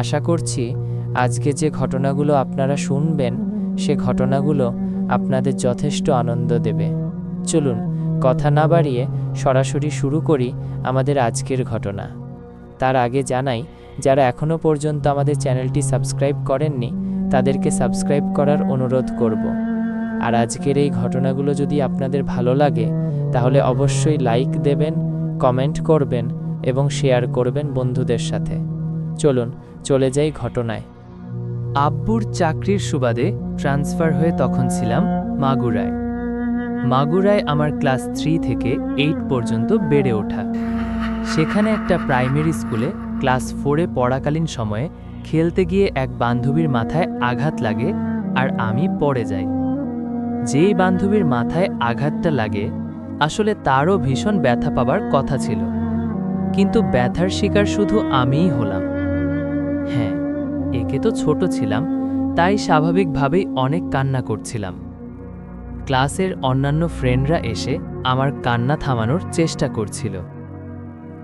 আশা করছি আজকে যে ঘটনাগুলো আপনারা শুনবেন, সে ঘটনাগুলো আপনাদের যথেষ্ট আনন্দ দেবে। চলুন, কথা না বাড়িয়ে সরাসরি শুরু করি আমাদের আজকের ঘটনা। তার আগে জানাই, যারা এখনও পর্যন্ত আমাদের চ্যানেলটি সাবস্ক্রাইব করেননি, তাদেরকে সাবস্ক্রাইব করার অনুরোধ করব। আর আজকের এই ঘটনাগুলো যদি আপনাদের ভালো লাগে, তাহলে অবশ্যই লাইক দেবেন, কমেন্ট করবেন এবং শেয়ার করবেন বন্ধুদের সাথে। চলুন চলে যাই ঘটনায়। আব্বুর চাকরির সুবাদে ট্রান্সফার হয়ে তখন ছিলাম মাগুরায়। মাগুরায় আমার ক্লাস থ্রি থেকে এইট পর্যন্ত বেড়ে ওঠা। সেখানে একটা প্রাইমারি স্কুলে ক্লাস ফোরে পড়াকালীন সময়ে খেলতে গিয়ে এক বান্ধবীর মাথায় আঘাত লাগে আর আমি পড়ে যাই। যেই বান্ধবীর মাথায় আঘাতটা লাগে, আসলে তারও ভীষণ ব্যথা পাবার কথা ছিল। কিন্তু ব্যথার শিকার শুধু আমিই হলাম। হ্যাঁ একে তো ছোট ছিলাম, তাই স্বাভাবিকভাবেই অনেক কান্না করছিলাম। ক্লাসের অন্যান্য ফ্রেন্ডরা এসে আমার কান্না থামানোর চেষ্টা করছিল।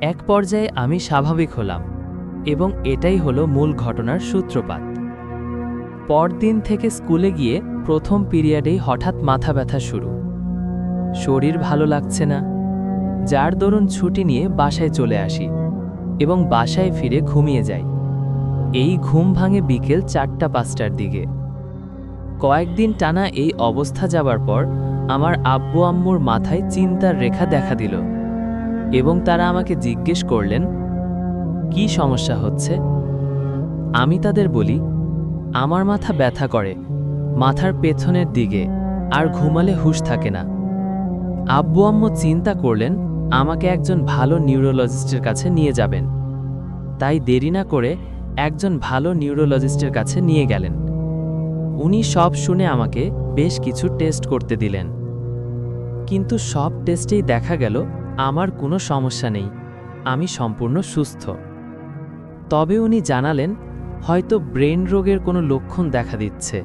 এক পর্যায়ে আমি স্বাভাবিক হলাম এবং এটাই হলো মূল ঘটনার সূত্রপাত। পরদিন থেকে স্কুলে গিয়ে প্রথম পিরিয়ডেই হঠাৎ মাথা ব্যথা শুরু। শরীর ভালো লাগছে না। যার দরুন ছুটি নিয়ে বাসায় চলে আসি এবং বাসায় ফিরে ঘুমিয়ে যাই। এই ঘুম ভাঙে বিকেল চারটা পাঁচটার দিকে। কয়েকদিন টানা এই অবস্থা যাবার পর আমার আব্বু আম্মুর মাথায় চিন্তার রেখা দেখা দিল এবং তারা আমাকে জিজ্ঞেস করলেন, কি সমস্যা হচ্ছে? আমি তাদের বলি, আমার মাথা ব্যথা করে, মাথার পেছনের দিকে, আর ঘুমালে হুঁশ থাকে না। আব্বু আম্মু চিন্তা করলেন, আমাকে একজন ভালো নিউরোলজিস্টের কাছে নিয়ে যাবেন। তাই দেরি না করে একজন ভালো নিউরোলজিস্টের কাছে নিয়ে গেলেন। উনি সব শুনে আমাকে বেশ কিছু টেস্ট করতে দিলেন। কিন্তু সব টেস্টেই দেখা গেল, আমার কোনো সমস্যা নেই, আমি সম্পূর্ণ সুস্থ। তবে উনি জানালেন, হয়তো ব্রেন রোগের কোনো লক্ষণ দেখা দিচ্ছে।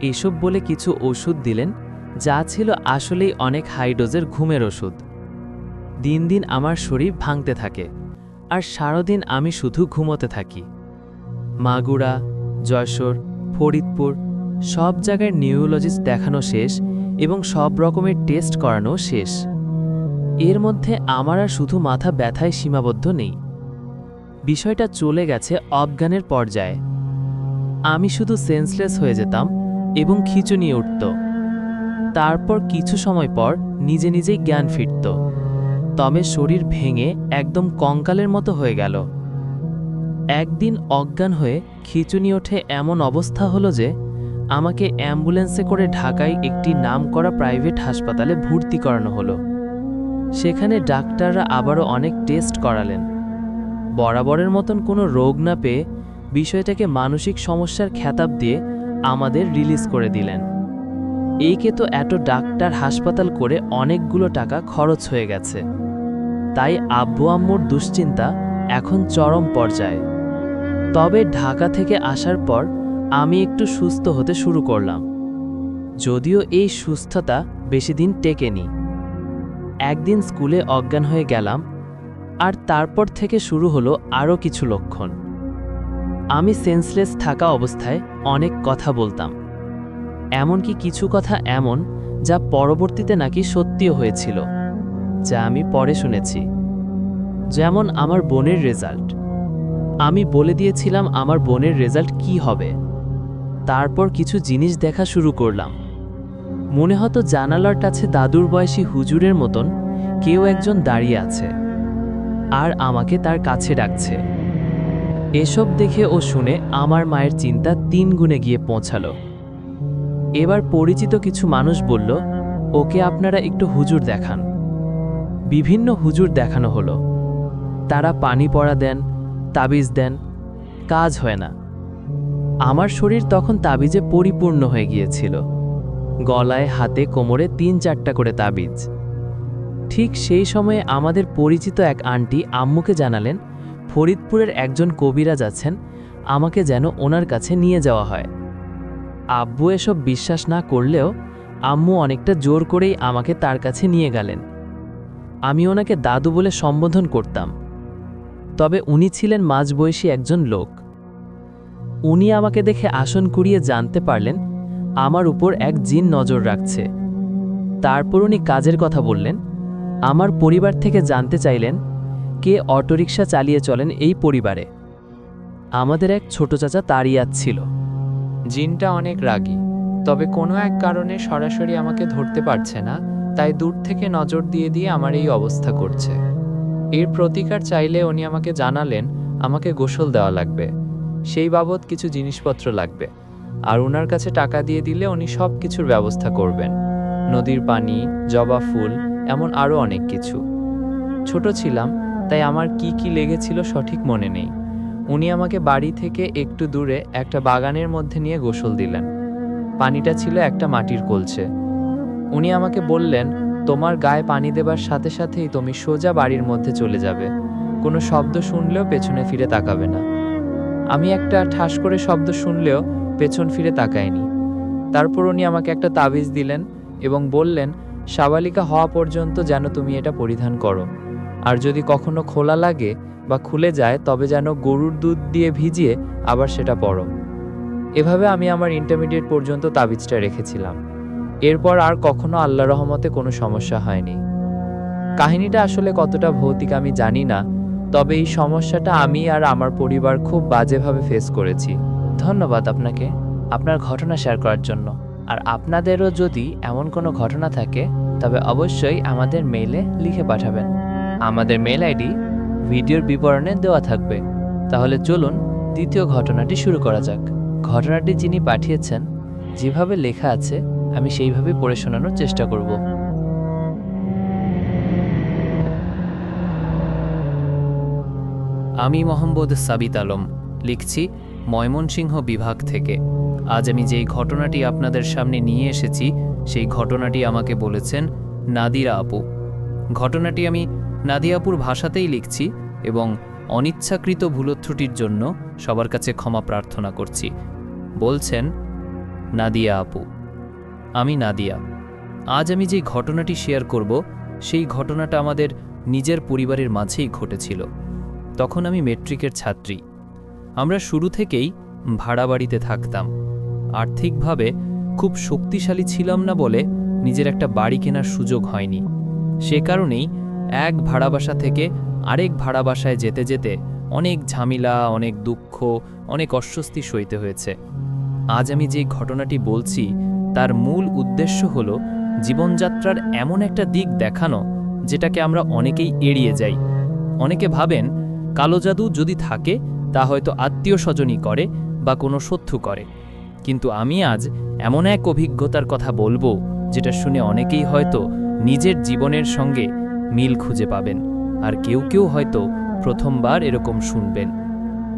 এসব বলে কিছু ওষুধ দিলেন, যা ছিল আসলেই অনেক হাইডোজের ঘুমের ওষুধ। দিন দিন আমার শরীর ভাঙতে থাকে। আর সারাদিন আমি শুধু ঘুমোতে থাকি। মাগুরা, যশোর, ফরিদপুর, সব জায়গায় নিউরোলজিস্ট দেখানো শেষ এবং সব রকমের টেস্ট করানো শেষ। এর মধ্যে আমার আর শুধু মাথা ব্যথায় সীমাবদ্ধ নেই। বিষয়টা চলে গেছে অজ্ঞানের পর্যায়ে। আমি শুধু সেন্সলেস হয়ে যেতাম এবং খিচুনিয়ে উঠত। তারপর কিছু সময় পর নিজে নিজেই জ্ঞান ফিরত। তবে শরীর ভেঙে একদম কঙ্কালের মতো হয়ে গেল। একদিন অজ্ঞান হয়ে খিচুনি ওঠে এমন অবস্থা হলো যে, আমাকে অ্যাম্বুলেন্সে করে ঢাকায় একটি নামকরা প্রাইভেট হাসপাতালে ভর্তি করানো হলো। সেখানে ডাক্তাররা আবারও অনেক টেস্ট করালেন। বরাবরের মতন কোনো রোগ না পেয়ে বিষয়টাকে মানসিক সমস্যার খ্যাতাব দিয়ে আমাদের রিলিজ করে দিলেন। এইকে তো এত ডাক্তার হাসপাতাল করে অনেকগুলো টাকা খরচ হয়ে গেছে। তাই আব্বু আম্মুর দুশ্চিন্তা এখন চরম পর্যায়ে। তবে ঢাকা থেকে আসার পর আমি একটু সুস্থ হতে শুরু করলাম। যদিও এই সুস্থতা বেশি দিন টেকেনি। একদিন স্কুলে অজ্ঞান হয়ে গেলাম, আর তারপর থেকে শুরু হলো আরও কিছু লক্ষণ। আমি সেন্সলেস থাকা অবস্থায় অনেক কথা বলতাম। এমনকি কিছু কথা এমন যা পরবর্তীতে নাকি সত্যিও হয়েছিল, যা আমি পরে শুনেছি। যেমন আমার বোনের রেজাল্ট। আমি বলে দিয়েছিলাম আমার বোনের রেজাল্ট কি হবে। তারপর কিছু জিনিস দেখা শুরু করলাম। মনে হতো জানালার কাছে দাদুর বয়সী হুজুরের মতন কেউ একজন দাঁড়িয়ে আছে আর আমাকে তার কাছে ডাকছে। এসব দেখে ও শুনে আমার মায়ের চিন্তা তিন গুণে গিয়ে পৌঁছালো। এবার পরিচিত কিছু মানুষ বলল, ওকে আপনারা একটু হুজুর দেখান। বিভিন্ন হুজুর দেখানো হলো। তারা পানি পড়া দেন, তাবিজ দেন, কাজ হয় না। আমার শরীর তখন তাবিজে পরিপূর্ণ হয়ে গিয়েছিল। গলায়, হাতে, কোমরে তিন চারটা করে তাবিজ। ঠিক সেই সময়ে আমাদের পরিচিত এক আন্টি আম্মুকে জানালেন, ফরিদপুরের একজন কবিরাজ আছেন, আমাকে যেন ওনার কাছে নিয়ে যাওয়া হয়। আব্বু এসব বিশ্বাস না করলেও আম্মু অনেকটা জোর করেই আমাকে তার কাছে নিয়ে গেলেন। আমি ওনাকে দাদু বলে সম্বোধন করতাম। তবে উনি ছিলেন মাঝবয়সী একজন লোক। উনি আমাকে দেখে আসন কুড়িয়ে জানতে পারলেন, আমার উপর এক জিন নজর রাখছে। তারপর উনি কাজের কথা বললেন, আমার পরিবার থেকে জানতে চাইলেন, কে অটোরিকশা চালিয়ে চলেন এই পরিবারে। আমাদের এক ছোট চাচা তারিয়াত ছিল। জিনটা অনেক রাগী। তবে কোনো এক কারণে সরাসরি আমাকে ধরতে পারছে না, তাই দূর থেকে নজর দিয়ে দিয়ে আমার এই অবস্থা করছে। এর প্রতিকার চাইলে উনি আমাকে জানালেন, আমাকে গোসল দেওয়া লাগবে। সেই বাবদ কিছু জিনিসপত্র লাগবে। আর ওনার কাছে টাকা দিয়ে দিলে উনি সব কিছুর ব্যবস্থা করবেন। নদীর পানি, জবা ফুল, এমন আরও অনেক কিছু। ছোট ছিলাম, তাই আমার কি কি লেগেছিল সঠিক মনে নেই। উনি আমাকে বাড়ি থেকে একটু দূরে একটা বাগানের মধ্যে নিয়ে গোসল দিলেন। পানিটা ছিল একটা মাটির কলছে। উনি আমাকে বললেন, তোমার গায়ে পানি দেবার সাথে সাথেই তুমি সোজা বাড়ির মধ্যে চলে যাবে। কোনো শব্দ শুনলেও পেছনে ফিরে তাকাবে না। আমি একটা ঠাস করে শব্দ শুনলেও পেছন ফিরে তাকাইনি। তারপর উনি আমাকে একটা তাবিজ দিলেন এবং বললেন, সাবালিকা হওয়া পর্যন্ত যেন তুমি এটা পরিধান করো। আর যদি কখনো খোলা লাগে বা খুলে যায়, তবে যেন গরুর দুধ দিয়ে ভিজিয়ে আবার সেটা পড়ো এভাবে আমি আমার ইন্টারমিডিয়েট পর্যন্ত তাবিজটা রেখেছিলাম। এরপর আর কখনো আল্লাহ রহমতে কোনো সমস্যা হয়নি। কাহিনীটা আসলে কতটা ভৌতিক আমি জানি না, তবে এই সমস্যাটা আমি আর আমার পরিবার খুব বাজেভাবে ফেস করেছি। ধন্যবাদ আপনাকে আপনার ঘটনা শেয়ার করার জন্য। আর আপনাদেরও যদি এমন কোনো ঘটনা থাকে, তবে অবশ্যই আমাদের মেইলে লিখে পাঠাবেন। আমাদের মেল আইডি ভিডিওর বিবরণে দেওয়া থাকবে। তাহলে চলুন দ্বিতীয় ঘটনাটি শুরু করা যাক। ঘটনাটি যিনি পাঠিয়েছেন, যেভাবে লেখা আছে, আমি সেইভাবে পড়ে শোনানোর চেষ্টা করব। আমি মোহাম্মদ সাবিত আলম, লিখছি ময়মনসিংহ বিভাগ থেকে। আজ আমি যেই ঘটনাটি আপনাদের সামনে নিয়ে এসেছি, সেই ঘটনাটি আমাকে বলেছেন নাদিরা আপু। ঘটনাটি আমি নাদিয়াপুর ভাষাতেই লিখছি এবং অনিচ্ছাকৃত ভুলত্রুটির জন্য সবার কাছে ক্ষমা প্রার্থনা করছি। বলছেন, নাদিয়া আপু, আমি নাদিয়া। আজ আমি যে ঘটনাটি শেয়ার করব, সেই ঘটনাটা আমাদের নিজের পরিবারের মাঝেই ঘটেছিল। তখন আমি মেট্রিকের ছাত্রী। আমরা শুরু থেকেই ভাড়া বাড়িতে থাকতাম। আর্থিকভাবে খুব শক্তিশালী ছিলাম না বলে নিজের একটা বাড়ি কেনার সুযোগ হয়নি। সে কারণেই এক ভাড়া বাসা থেকে আরেক ভাড়া বাসায় যেতে যেতে অনেক ঝামেলা, অনেক দুঃখ, অনেক অস্বস্তি সইতে হয়েছে। আজ আমি যে ঘটনাটি বলছি, তার মূল উদ্দেশ্য হল জীবনযাত্রার এমন একটা দিক দেখানো, যেটাকে আমরা অনেকেই এড়িয়ে যাই। অনেকে ভাবেন, কালো জাদু যদি থাকে, তা হয়তো আত্মীয় স্বজনই করে বা কোনো শত্রু করে। কিন্তু আমি আজ এমন এক অভিজ্ঞতার কথা বলব, যেটা শুনে অনেকেই হয়তো নিজের জীবনের সঙ্গে মিল খুঁজে পাবেন। আর কেউ কেউ হয়তো প্রথমবার এরকম শুনবেন।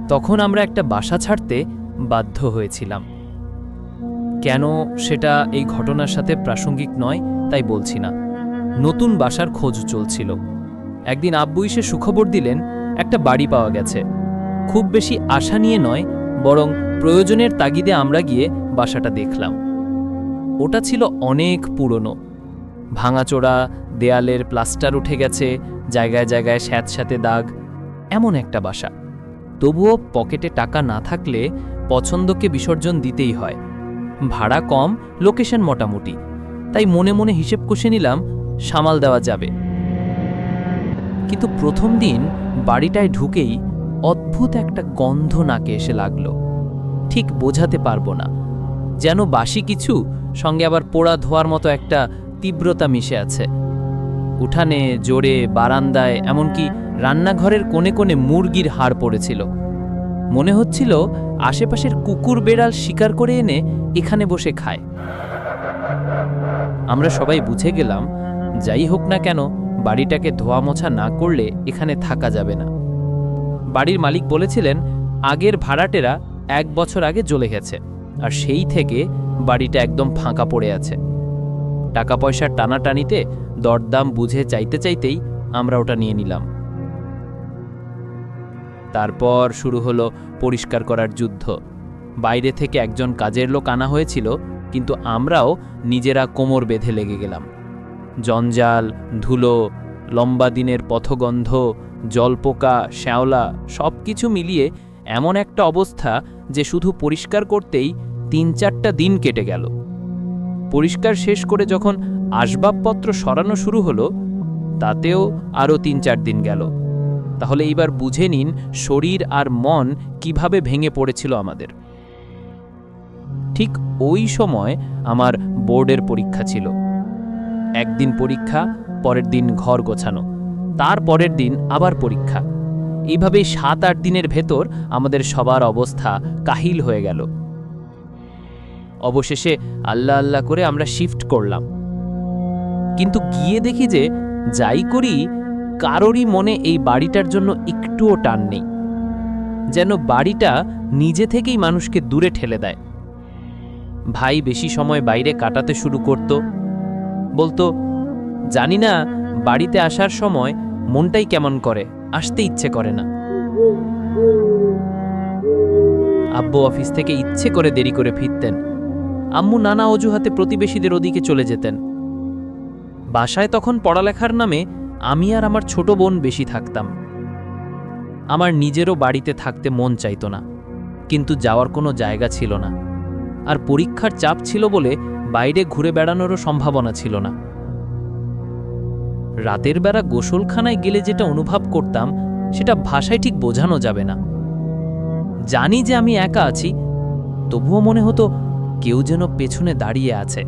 তখন আমরা একটা বাসা ছাড়তে বাধ্য হয়েছিলাম। কেন সেটা এই ঘটনার সাথে প্রাসঙ্গিক নয়, তাই বলছি না। নতুন বাসার খোঁজ চলছিল। একদিন আব্বু এসে সুখবর দিলেন, একটা বাড়ি পাওয়া গেছে। খুব বেশি আশা নিয়ে নয়, বরং প্রয়োজনের তাগিদে আমরা গিয়ে বাসাটা দেখলাম। ওটা ছিল অনেক পুরনো। ভাঙাচোরা, দেয়ালের প্লাস্টার উঠে গেছে, জায়গায় জায়গায় স্যাঁতস্যাঁতে দাগ, এমন একটা বাসা। তবুও পকেটে টাকা না থাকলে পছন্দকে বিসর্জন দিতেই হয়। ভাড়া কম, লোকেশন মোটামুটি। তাই মনে মনে হিসেব কষে নিলাম, সামাল দেওয়া যাবে। কিন্তু প্রথম দিন বাড়িটায় ঢুকেই অদ্ভুত একটা গন্ধ নাকে এসে লাগল। ঠিক বোঝাতে পারব না। যেন বাসি কিছু, সঙ্গে আবার পোড়া ধোয়ার মতো একটা তীব্রতা মিশে আছে। উঠানে, জোরে, বারান্দায়, এমনকি রান্নাঘরের কোণে কোণে মুরগির হাড় পড়েছিল। মনে হচ্ছিল আশেপাশের কুকুর বেড়াল শিকার করে এনে এখানে বসে খায়। আমরা সবাই বুঝে গেলাম, যাই হোক না কেন, বাড়িটাকে ধোয়া মোছা না করলে এখানে থাকা যাবে না। বাড়ির মালিক বলেছিলেন, আগের ভাড়াটেরা এক বছর আগে জ্বলে গেছে, আর সেই থেকে বাড়িটা একদম ফাঁকা পড়ে আছে। টাকা পয়সার টানাটানিতে দরদাম বুঝে চাইতে চাইতেই আমরা ওটা নিয়ে নিলাম। তারপর শুরু হলো পরিষ্কার করার যুদ্ধ। বাইরে থেকে একজন কাজের লোক আনা হয়েছিল, কিন্তু আমরাও নিজেরা কোমর বেঁধে লেগে গেলাম। জঞ্জাল, ধুলো, লম্বা দিনের পথগন্ধ, জলপোকা, শ্যাওলা সব কিছু মিলিয়ে এমন একটা অবস্থা যে শুধু পরিষ্কার করতেই তিন চারটা দিন কেটে গেল। পরিষ্কার শেষ করে যখন আসবাবপত্র সরানো শুরু হলো, তাতেও আরও তিন চার দিন গেল। তাহলে এইবার বুঝে নিন শরীর আর মন কীভাবে ভেঙে পড়েছিল আমাদের। ঠিক ওই সময় আমার বোর্ডের পরীক্ষা ছিল। একদিন পরীক্ষা, পরের দিন ঘর গোছানো, তার পরের দিন আবার পরীক্ষা। এইভাবে সাত আট দিনের ভেতর আমাদের সবার অবস্থা কাহিল হয়ে গেল। অবশেষে আল্লাহ আল্লাহ করে আমরা শিফট করলাম। কিন্তু গিয়ে দেখি যে যাই করি, কারোরই মনে এই বাড়িটার জন্য একটুও টান নেই। যেন বাড়িটা নিজে থেকেই মানুষকে দূরে ঠেলে দেয়। ভাই বেশি সময় বাইরে কাটাতে শুরু করত। বলতো, জানি না, বাড়িতে আসার সময় মনটাই কেমন করে, আসতে ইচ্ছে করে না। আব্বু অফিস থেকে ইচ্ছে করে দেরি করে ফিরতেন। আম্মু নানা অজুহাতে প্রতিবেশীদের ওদিকে চলে যেতেন। বাসায় তখন পড়ালেখার নামে আমি আর আমার ছোট বোন বেশি থাকতাম। আমার নিজেরও বাড়িতে থাকতে মন চাইতো না, কিন্তু যাওয়ার কোনো জায়গা ছিল না। আর পরীক্ষার চাপ ছিল বলে বাইরে ঘুরে বেড়ানোরও সম্ভাবনা ছিল না। রাতের বেলা গোসলখানায় গেলে যেটা অনুভব করতাম, সেটা ভাষায় ঠিক বোঝানো যাবে না। জানি যে আমি একা আছি, তবুও মনে হতো কেউ যেন পেছনে দাঁড়িয়ে আছে।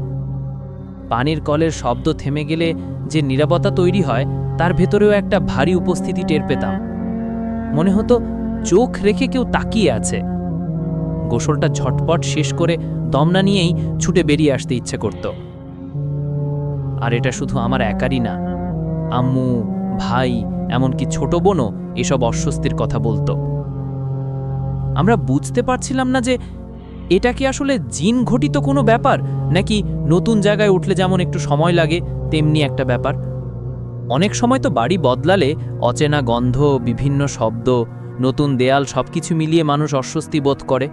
পানির কলের শব্দ থেমে গেলে যে নিরাপত্তা তৈরি হয়, তার ভেতরেও একটা ভারী উপস্থিতি টের পেতাম। মনে হতো চোখ রেখে কেউ তাকিয়ে আছে। গোসলটা ঝটপট শেষ করে দম না নিয়েই ছুটে বেরিয়ে আসতে ইচ্ছে করত। আর এটা শুধু আমার একারই না, আম্মু, ভাই, এমনকি ছোট বোনও এসব অস্বস্তির কথা বলতো। আমরা বুঝতে পারছিলাম না যে এটা কি আসলে জিন ঘটিত কোনো ব্যাপার? নাকি নতুন জায়গায় উঠলে যেমন একটু সময় লাগে, তেমনি একটা ব্যাপার? অনেক সময় তো বাড়ি বদলালে অচেনা গন্ধ, বিভিন্ন শব্দ, নতুন দেয়াল সবকিছু মিলিয়ে মানুষ অস্বস্তি বোধ করে।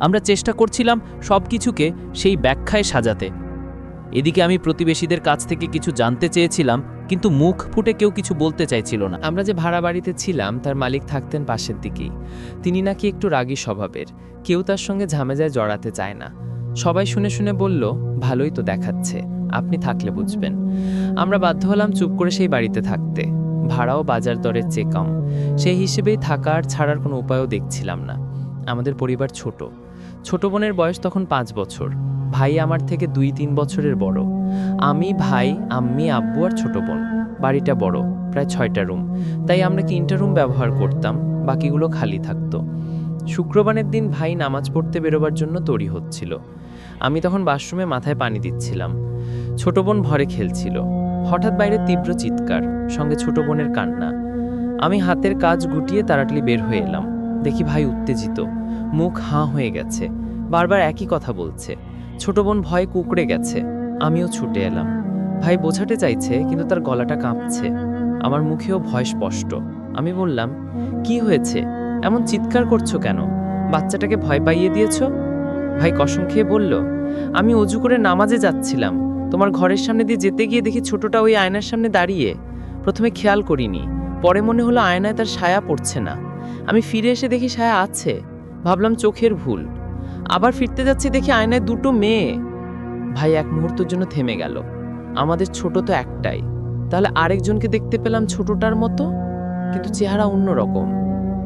আমরা চেষ্টা করছিলাম সব কিছুকে সেই ব্যাখ্যায় সাজাতে। এদিকে আমি প্রতিবেশীদের কাছ থেকে কিছু জানতে চেয়েছিলাম, কিন্তু মুখ ফুটে কেউ কিছু বলতে চাইছিল না। আমরা যে ভাড়া বাড়িতে ছিলাম, তার মালিক থাকতেন পাশের দিকেই। তিনি নাকি একটু রাগী স্বভাবের। কেউ তার সঙ্গে ঝামেজায় জড়াতে চায় না। সবাই শুনে শুনে বলল, ভালোই তো দেখাচ্ছে। আপনি থাকলে বুঝবেন। আমরা বাধ্য হলাম চুপ করে সেই বাড়িতে থাকতে। ভাড়াও বাজার দরের চেয়ে কম। সেই হিসেবেই থাকা আর ছাড়ার কোনো উপায়ও দেখছিলাম না। আমাদের পরিবার ছোট। ছোট বোনের বয়স তখন পাঁচ বছর। ভাই আমার থেকে দুই তিন বছরের বড়। আমি, ভাই, আম্মি, আব্বু আর ছোট বোন। বাড়িটা বড়, প্রায় ছয়টা রুম। তাই আমরা তিনটা রুম ব্যবহার করতাম, বাকিগুলো খালি থাকতো। শুক্রবারের দিন ভাই নামাজ পড়তে বেরোবার জন্য তৈরি হচ্ছিল। আমি তখন বাথরুমে মাথায় পানি দিচ্ছিলাম। ছোট বোন ভরে খেলছিল। হঠাৎ বাইরে তীব্র চিৎকার, সঙ্গে ছোট বোনের কান্না। আমি হাতের কাজ গুটিয়ে তাড়াতাড়ি বের হয়ে এলাম। দেখি ভাই উত্তেজিত। মুখ হাঁ হয়ে গেছে। বারবার একই কথা বলছে। ছোট বোন ভয়ে কুকড়ে গেছে। আমিও ছুটে এলাম। ভাই বোঝাতে চাইছে, কিন্তু তার গলাটা কাঁপছে। আমার মুখেও ভয় স্পষ্ট। আমি বললাম, কি হয়েছে? এমন চিৎকার করছ কেন? বাচ্চাটাকে ভয় পাইয়ে দিয়েছ? ভাই কসম খেয়ে বলল, আমি অজু করে নামাজে যাচ্ছিলাম। তোমার ঘরের সামনে দিয়ে যেতে গিয়ে দেখি ছোটটা ওই আয়নার সামনে দাঁড়িয়ে। প্রথমে খেয়াল করিনি, পরে মনে হলো আয়নায় তার সায়া পড়ছে না। আমি ফিরে এসে দেখি সায়া আছে। ভাবলাম চোখের ভুল। আবার ফিরতে যাচ্ছি দেখি আয়নায় দুটো মেয়ে। ভাই এক মুহূর্তের জন্য থেমে গেল। আমাদের ছোট তো একটাই। তাহলে আরেকজনকে দেখতে পেলাম ছোটটার মতো, কিন্তু চেহারা অন্যরকম।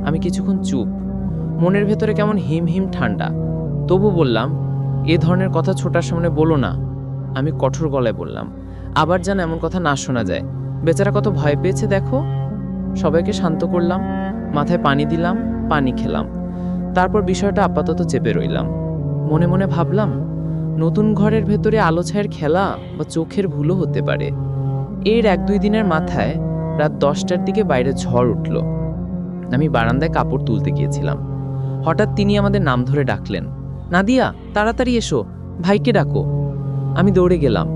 আমি কিছুক্ষণ চুপ। মনের ভেতরে কেমন হিম হিম ঠান্ডা। তবু বললাম, এ ধরনের কথা ছোটার সামনে বলো না। আমি কঠোর গলায় বললাম, আবার যেন এমন কথা না শোনা যায়। বেচারা কত ভয় পেয়েছে, দেখো। সবাইকে শান্ত করলাম, মাথায় পানি দিলাম, পানি খেলাম। তারপর বিষয়টা আপাতত চেপে রইলাম। মনে মনে ভাবলাম, নতুন ঘরের ভেতরে আলো ছায়ের খেলা বা চোখের ভুলও হতে পারে। এর এক দুই দিনের মাথায় রাত দশটার দিকে বাইরে ঝড় উঠল। আমি বারান্দায় কাপড় তুলতে গিয়েছিলাম। হঠাৎ তিনি আমাদের নাম ধরে ডাকলেন, নাদিয়া, তাড়াতাড়ি এসো, ভাইকে ডাকো। আমি দৌড়ে গেলাম।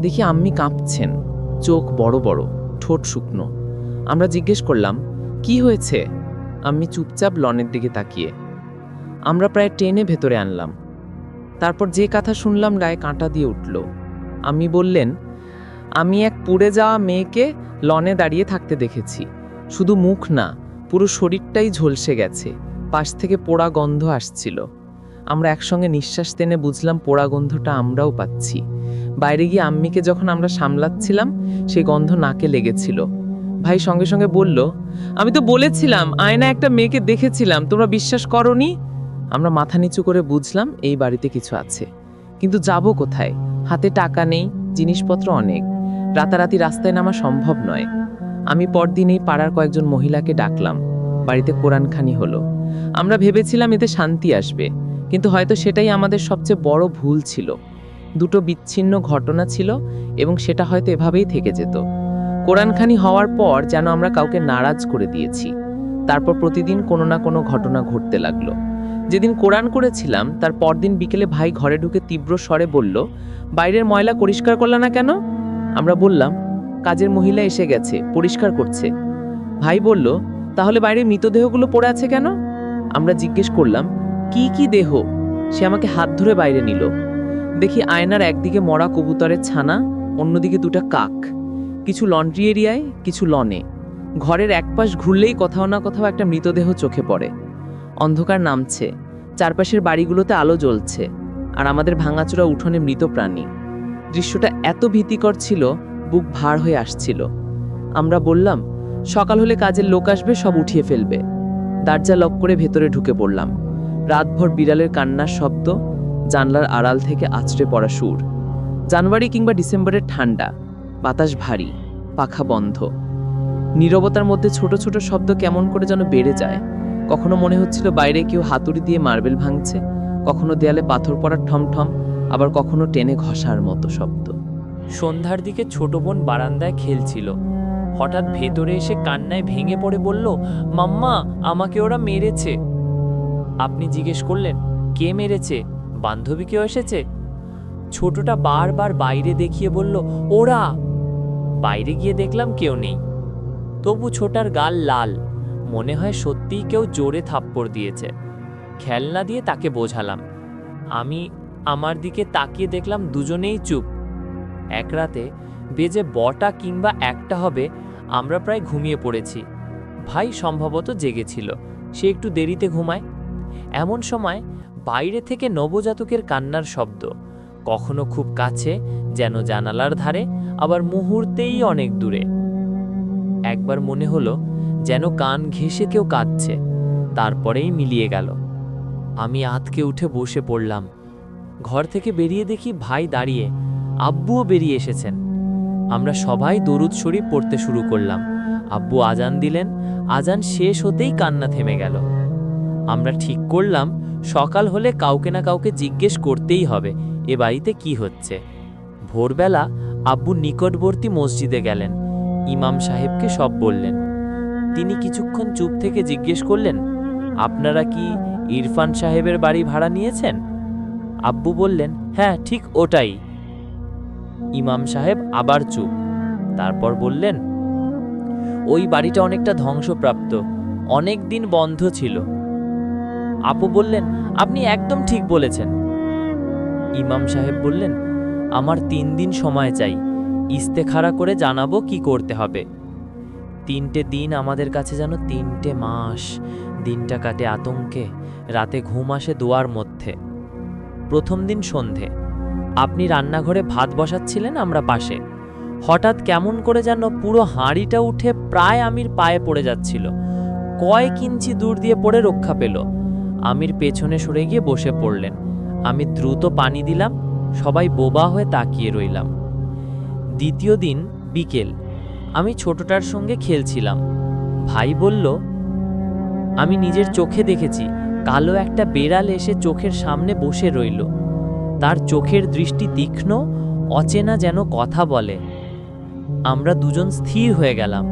দেখি আম্মি কাঁপছেন, চোখ বড় বড়, ঠোঁট শুকনো। আমরা জিজ্ঞেস করলাম, কি হয়েছে? আম্মি চুপচাপ লনের দিকে তাকিয়ে, আমরা প্রায় টেনে ভেতরে আনলাম। তারপর যে কথা শুনলাম গায়ে কাঁটা দিয়ে উঠল। আমি বললেন, আমি এক পুড়ে যাওয়া মেয়েকে লনে দাঁড়িয়ে থাকতে দেখেছি। শুধু মুখ না পুরো শরীরটাই ঝলসে গেছে। পাশ থেকে পোড়া গন্ধ আসছিল। আমরা একসঙ্গে নিঃশ্বাস টেনে বুঝলাম পোড়া গন্ধটা আমরাও পাচ্ছি। বাইরে গিয়ে আম্মিকে যখন আমরা সামলাচ্ছিলাম সেই গন্ধ নাকে লেগেছিল। ভাই সঙ্গে সঙ্গে বলল, আমি তো বলেছিলাম, আয়না একটা মেয়েকে দেখেছিলাম, তোমরা বিশ্বাস করনি? আমরা মাথা নিচু করে বুঝলাম, এই বাড়িতে কিছু আছে। কিন্তু যাব কোথায়? হাতে টাকা নেই, জিনিসপত্র অনেক। রাতারাতি রাস্তায় নামা সম্ভব নয়। আমি পরদিন এই পাড়ার কয়েকজন মহিলাকে ডাকলাম। বাড়িতে কোরআনখানি হলো। আমরা ভেবেছিলাম এতে শান্তি আসবে, কিন্তু হয়তো সেটাই আমাদের সবচেয়ে বড় ভুল ছিল। দুটো বিচ্ছিন্ন ঘটনা ছিল এবং সেটা হয়তো এভাবেই থেকে যেত। কোরআনখানি হওয়ার পর যেন আমরা কাউকে নারাজ করে দিয়েছি। তারপর প্রতিদিন কোনো না কোনো ঘটনা ঘটতে লাগল। যেদিন কোরআন করেছিলাম, তার পরদিন বিকেলে ভাই ঘরে ঢুকে তীব্র স্বরে বলল, বাইরের ময়লা পরিষ্কার করলা না কেন? আমরা বললাম কাজের মহিলা এসে গেছে, পরিষ্কার করছে। ভাই বলল, তাহলে বাইরে মৃতদেহগুলো পড়ে আছে কেন? আমরা জিজ্ঞেস করলাম, কি কি দেহ? সে আমাকে হাত ধরে বাইরে নিল। দেখি আয়নার একদিকে মরা কবুতরের ছানা, অন্যদিকে দুটা কাক। কিছু লন্ড্রি এরিয়ায়, কিছু লনে। ঘরের এক পাশ ঘুরলেই কোথাও না কোথাও একটা মৃতদেহ চোখে পড়ে। অন্ধকার নামছে, চারপাশের বাড়িগুলোতে আলো জ্বলছে, আর আমাদের ভাঙাচোরা উঠোনে মৃত প্রাণী। দৃশ্যটা এত ভীতিকর ছিল বুক ভার হয়ে আসছিল। আমরা বললাম, সকাল হলে কাজের লোক আসবে, সব উঠিয়ে ফেলবে। দরজা লক করে ভেতরে ঢুকে পড়লাম। রাতভর বিড়ালের কান্নার শব্দ, জানলার আড়াল থেকে আছড়ে পড়া সুর। জানুয়ারি কিংবা ডিসেম্বরের ঠান্ডা, বাতাস ভারী, পাখা বন্ধ। নীরবতার মধ্যে ছোট ছোট শব্দ কেমন করে যেন বেড়ে যায়। কখনো মনে হচ্ছিল বাইরে কেউ হাতুড়ি দিয়ে মার্বেল ভাঙছে, কখনো দেয়ালে পাথর পড়ার ঠমঠম, আবার কখনো টেনে ঘষার মতো শব্দ। সন্ধ্যার দিকে ছোট বোন বারান্দায় খেলছিল। হঠাৎ ভেতরে এসে কান্নায় ভেঙে পড়ে বলল, মাম্মা, আমাকে ওরা মেরেছে। আপনি জিজ্ঞেস করলেন, কে মেরেছে? বান্ধবী কেউ এসেছে? ছোটটা বারবার বাইরে দেখিয়ে বলল, ওরা। বাইরে গিয়ে দেখলাম কেউ নেই। তবু ছোটার গাল লাল। মনে হয় সত্যিই কেউ জোরে থাপ্পড় দিয়েছে। খেলনা দিয়ে তাকে বোঝালাম। আমি আমার দিকে তাকিয়ে দেখলাম দুজনেই চুপ। এক রাতে বেজে বটা কিংবা একটা হবে, আমরা প্রায় ঘুমিয়ে পড়েছি। ভাই সম্ভবত জেগেছিল, সে একটু দেরিতে ঘুমায়। এমন সময় বাইরে থেকে নবজাতকের কান্নার শব্দ, কখনো খুব কাছে, যেন জানালার ধারে, আবার মুহূর্তেই অনেক দূরে। একবার মনে হলো যেন কান ঘেঁষে কেউ কাঁদছে, তারপরেই মিলিয়ে গেল। আমি আতকে উঠে বসে পড়লাম। ঘর থেকে বেরিয়ে দেখি ভাই দাঁড়িয়ে আব্বুও বেরিয়ে এসেছেন। আমরা সবাই দরুদ শরীফ পড়তে শুরু করলাম। আব্বু আজান দিলেন। আজান শেষ হতেই কান্না থেমে গেল। আমরা ঠিক করলাম, সকাল হলে কাউকে না কাউকে জিজ্ঞেস করতেই হবে, এ বাড়িতে কি হচ্ছে। ভোরবেলা আব্বু নিকটবর্তী মসজিদে গেলেন। ইমাম সাহেবকে সব বললেন। তিনি কিছুক্ষণ চুপ থেকে জিজ্ঞেস করলেন, আপনারা কি ইরফান সাহেবের বাড়ি ভাড়া নিয়েছেন? আব্বু বললেন হ্যাঁ ঠিক ওটাই। ইমাম সাহেব আবার চুপ। তারপর বললেন, ওই বাড়িটা অনেকটা ধ্বংসপ্রাপ্ত, অনেক দিন বন্ধ ছিল। আপু বললেন, আপনি একদম ঠিক বলেছেন। ইমাম সাহেব বললেন, আমার তিন দিন সময় চাই, ইস্তেখারা করে জানাব কি করতে হবে। তিনটে দিন আমাদের কাছে যেন তিনটে মাস, দিনটা কাটে আতঙ্কে, রাতে ঘুম আসে দোয়ার মধ্যে। প্রথম দিন সন্ধে আপনি রান্নাঘরে ভাত বসাচ্ছিলেন আমরা পাশে। হঠাৎ কেমন করে যেন পুরো হাঁড়িটা উঠে প্রায় আমির পায়ে পড়ে যাচ্ছিল। কয়েক ইঞ্চি দূর দিয়ে পড়ে রক্ষা পেল। আমির পেছনে সরে গিয়ে বসে পড়লেন। আমি দ্রুত পানি দিলাম, সবাই বোবা হয়ে তাকিয়ে রইলাম। দ্বিতীয় দিন, বিকেল। আমি ছোটটার সঙ্গে খেলছিলাম। ভাই বলল, আমি নিজের চোখে দেখেছি। কালো একটা বেড়াল এসে চোখের সামনে বসে রইল। তার চোখের দৃষ্টি তীক্ষ্ণ, অচেনা যেন কথা বলে। আমরা দুজন স্থির হয়ে গেলাম।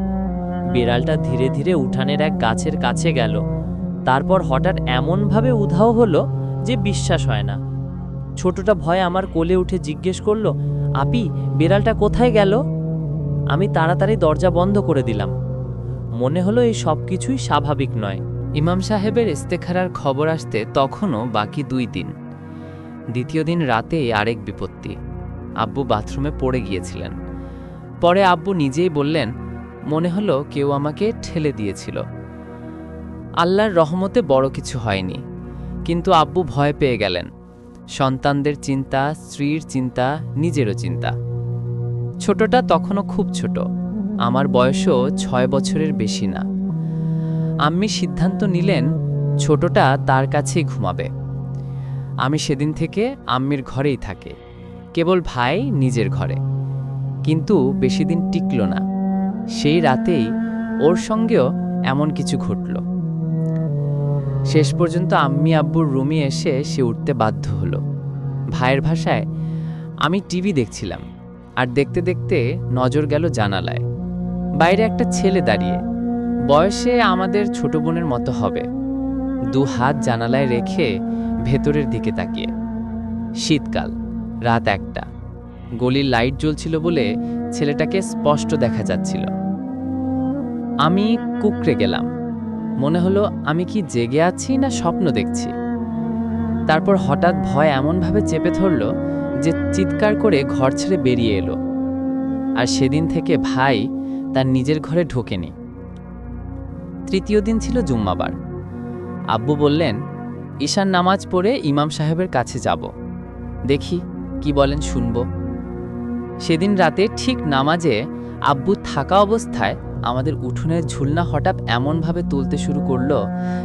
বিড়ালটা ধীরে ধীরে উঠানের এক গাছের কাছে গেল। তারপর হঠাৎ এমনভাবে উধাও হলো যে বিশ্বাস হয় না। ছোটটা ভয় আমার কোলে উঠে জিজ্ঞেস করল, আপি, বিড়ালটা কোথায় গেল? আমি তাড়াতাড়ি দরজা বন্ধ করে দিলাম। মনে হলো এই সব কিছুই স্বাভাবিক নয়। ইমাম সাহেবের ইস্তেখারার খবর আসতে তখনও বাকি দুই দিন। দ্বিতীয় দিন রাতে আরেক বিপত্তি। আব্বু বাথরুমে পড়ে গিয়েছিলেন। পরে আব্বু নিজেই বললেন, মনে হলো কেউ আমাকে ঠেলে দিয়েছিল। আল্লাহর রহমতে বড় কিছু হয়নি। কিন্তু আব্বু ভয় পেয়ে গেলেন। সন্তানদের চিন্তা, স্ত্রীর চিন্তা, নিজেরও চিন্তা। ছোটটা তখনও খুব ছোট। আমার বয়সও ছয় বছরের বেশি না। আম্মি সিদ্ধান্ত নিলেন, ছোটটা তার কাছেই ঘুমাবে। আমি সেদিন থেকে আম্মির ঘরেই থাকে। কেবল ভাই নিজের ঘরে। কিন্তু বেশি দিন টিকল না। সেই রাতেই ওর সঙ্গেও এমন কিছু ঘটল। শেষ পর্যন্ত আম্মি আব্বুর রুমে এসে সে উঠতে বাধ্য হলো। ভাইয়ের ভাষায়, আমি টিভি দেখছিলাম, আর দেখতে দেখতে নজর গেল জানালায়। বাইরে একটা ছেলে দাঁড়িয়ে। বয়সে আমাদের ছোট বোনের মতো হবে। দু হাত জানালায় রেখে ভেতরের দিকে তাকিয়ে। শীতকাল, রাত একটা। গলির লাইট জ্বলছিল বলে ছেলেটাকে স্পষ্ট দেখা যাচ্ছিল। আমি কুকড়ে গেলাম। মনে হলো আমি কি জেগে আছি না স্বপ্ন দেখছি। তারপর হঠাৎ ভয় এমনভাবে চেপে ধরল যে চিৎকার করে ঘর ছেড়ে বেরিয়ে এলো। আর সেদিন থেকে ভাই তার নিজের ঘরে ঢোকেনি। তৃতীয় দিন ছিল জুম্মাবার। আব্বু বললেন ঈশান নামাজ পড়ে ইমাম সাহেবের কাছে যাব। দেখি কি বলেন শুনব। সেদিন রাতে ঠিক নামাজে আব্বু থাকা অবস্থায় আমাদের উঠোনের ঝুলনা হঠাৎ এমনভাবে তুলতে শুরু করল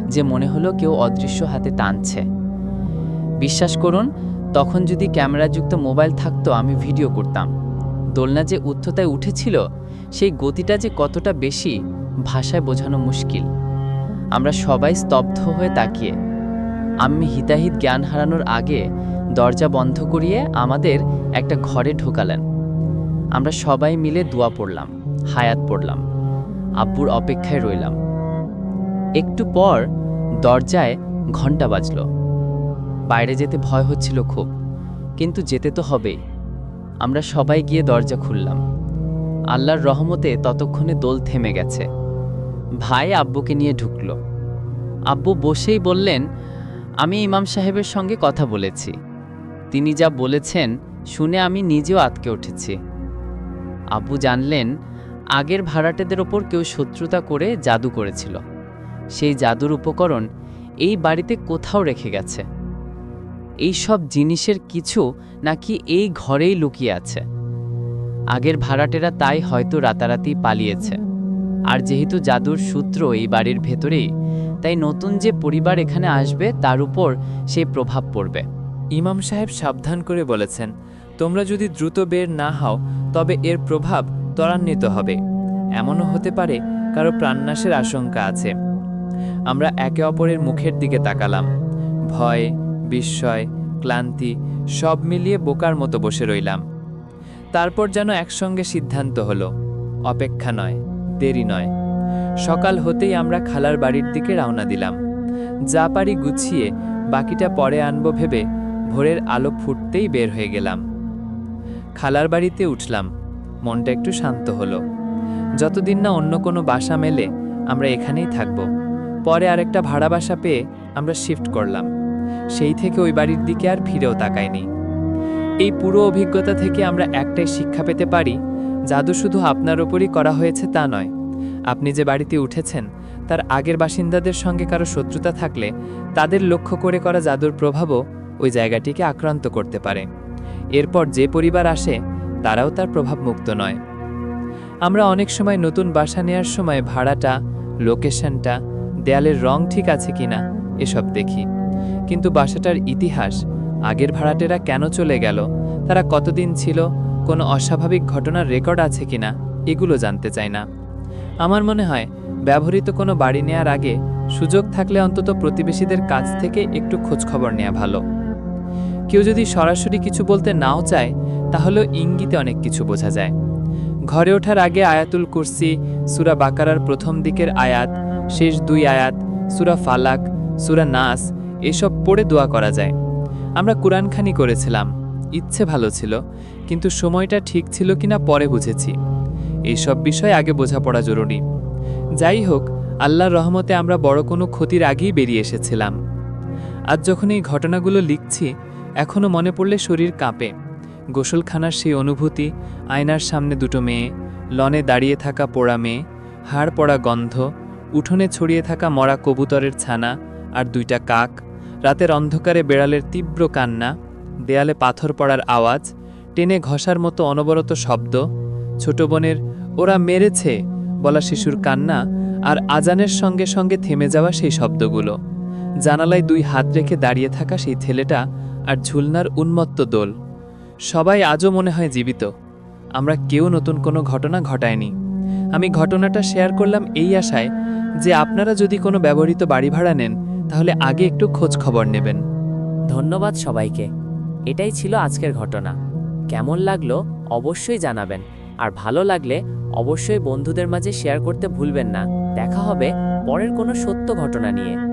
যে মনে হলো কেউ অদৃশ্য হাতে টানছে। বিশ্বাস করুন, তখন যদি ক্যামেরাযুক্ত মোবাইল থাকতো আমি ভিডিও করতাম। দোলনা যে উচ্চতায় উঠেছিল, সেই গতিটা যে কতটা বেশি ভাষায় বোঝানো মুশকিল। আমরা সবাই স্তব্ধ হয়ে তাকিয়ে আম্মি হিতাহিত জ্ঞান হারানোর আগে দরজা বন্ধ করিয়ে আমাদের একটা ঘরে ঢোকালেন। আমরা সবাই মিলে দোয়া পড়লাম, হায়াত পড়লাম, আব্বুর অপেক্ষায় রইলাম। একটু পর দরজায় ঘণ্টা বাজল। বাইরে যেতে ভয় হচ্ছিল খুব, কিন্তু যেতে তো হবেই। আমরা সবাই গিয়ে দরজা খুললাম। আল্লাহর রহমতে ততক্ষণে দোল থেমে গেছে। ভাই আব্বুকে নিয়ে ঢুকল। আব্বু বসেই বললেন আমি ইমাম সাহেবের সঙ্গে কথা বলেছি। তিনি যা বলেছেন শুনে আমি নিজেও আতকে উঠেছি। আব্বু জানলেন, আগের ভাড়াটেদের ওপর কেউ শত্রুতা করে জাদু করেছিল। সেই জাদুর উপকরণ এই বাড়িতে কোথাও রেখে গেছে। এই সব জিনিসের কিছু নাকি এই ঘরেই লুকিয়ে আছে। আগের ভাড়াটেরা তাই হয়তো রাতারাতি পালিয়েছে। আর যেহেতু জাদুর সূত্র এই বাড়ির ভেতরেই তাই নতুন যে পরিবার এখানে আসবে, তার উপর সেই প্রভাব পড়বে। ইমাম সাহেব সাবধান করে বলেছেন, তোমরা যদি দ্রুত বের না হও, তবে এর প্রভাব ত্বরান্বিত হবে। এমনও হতে পারে কারও প্রাণনাশের আশঙ্কা আছে। আমরা একে অপরের মুখের দিকে তাকালাম। ভয়, বিস্ময়, ক্লান্তি, সব মিলিয়ে বোকার মতো বসে রইলাম। তারপর যেন একসঙ্গে সিদ্ধান্ত হলো। অপেক্ষা নয়। দেরি নয়। সকাল হতেই আমরা খালার বাড়ির দিকে রওনা দিলাম। যা পারি গুছিয়ে বাকিটা পরে আনব ভেবে ভোরের আলো ফুটতেই বের হয়ে গেলাম। খালার বাড়িতে উঠলাম। মনটা একটু শান্ত হলো। যতদিন না অন্য কোনো বাসা মেলে, আমরা এখানেই থাকব। পরে আরেকটা ভাড়া বাসা পেয়ে আমরা শিফট করলাম। সেই থেকে ওই বাড়ির দিকে আর ফিরেও তাকায়নি এই পুরো অভিজ্ঞতা থেকে আমরা একটাই শিক্ষা পেতে পারি জাদু শুধু আপনার ওপরই করা হয়েছে তা নয়। আপনি যে বাড়িতে উঠেছেন, তার আগের বাসিন্দাদের সঙ্গে কারও শত্রুতা থাকলে তাদের লক্ষ্য করে করা জাদুর প্রভাবও ওই জায়গাটিকে আক্রান্ত করতে পারে। এরপর যে পরিবার আসে, তারাও তার প্রভাব মুক্ত নয়। আমরা অনেক সময় নতুন বাসা নেয়ার সময় ভাড়াটা, লোকেশনটা, দেয়ালের রং ঠিক আছে কিনা, এসব দেখি। কিন্তু বাসাটার ইতিহাস, আগের ভাড়াটেরা কেন চলে গেল, তারা কতদিন ছিল কোনো অস্বাভাবিক ঘটনার রেকর্ড আছে কিনা, এগুলো জানতে চাই না। আমার মনে হয়, ব্যবহৃত কোনো বাড়ি নেয়ার আগে সুযোগ থাকলে অন্তত প্রতিবেশীদের কাছ থেকে একটু খোঁজখবর নেওয়া ভালো। কেউ যদি সরাসরি কিছু বলতে নাও চায়, তাহলেও ইঙ্গিতে অনেক কিছু বোঝা যায়। ঘরে ওঠার আগে আয়াতুল কুরসি, সুরা বাকারার প্রথম দিকের আয়াত, শেষ দুই আয়াত, সুরা ফালাক, সুরা নাস, এসব পড়ে দোয়া করা যায়। আমরা কোরআনখানি করেছিলাম। ইচ্ছে ভালো ছিল, কিন্তু সময়টা ঠিক ছিল কিনা পরে বুঝেছি। এইসব বিষয় আগে বোঝাপড়া জরুরি। যাই হোক, আল্লাহর রহমতে আমরা বড় কোনো ক্ষতির আগেই বেরিয়ে এসেছিলাম। আজ যখন এই ঘটনাগুলো লিখছি এখনও মনে পড়লে শরীর কাঁপে। গোসলখানার সেই অনুভূতি, আয়নার সামনে দুটো মেয়ে, লনে দাঁড়িয়ে থাকা পোড়া মেয়ে, হাড় পড়া গন্ধ, উঠোনে ছড়িয়ে থাকা মরা কবুতরের ছানা আর দুইটা কাক, রাতের অন্ধকারে বেড়ালের তীব্র কান্না দেয়ালে পাথর পড়ার আওয়াজ, টেনে ঘষার মতো অনবরত শব্দ, ছোট বোনের, ওরা মেরেছে বলা শিশুর কান্না আর আজানের সঙ্গে সঙ্গে থেমে যাওয়া সেই শব্দগুলো। জানালায় দুই হাত রেখে দাঁড়িয়ে থাকা সেই ছেলেটা আর ঝুলনার উন্মত্ত দোল। সবাই আজও মনে হয় জীবিত। আমরা কেউ নতুন কোনো ঘটনা ঘটায়নি। আমি ঘটনাটা শেয়ার করলাম এই আশায় যে আপনারা যদি কোনো ব্যবহৃত বাড়ি ভাড়া নেন, তাহলে আগে একটু খোঁজ খবর নেবেন। ধন্যবাদ সবাইকে। এটাই ছিল আজকের ঘটনা। কেমন লাগল অবশ্যই জানাবেন। আর ভালো লাগলে অবশ্যই বন্ধুদের মাঝে শেয়ার করতে ভুলবেন না। দেখা হবে পরের কোনো সত্য ঘটনা নিয়ে।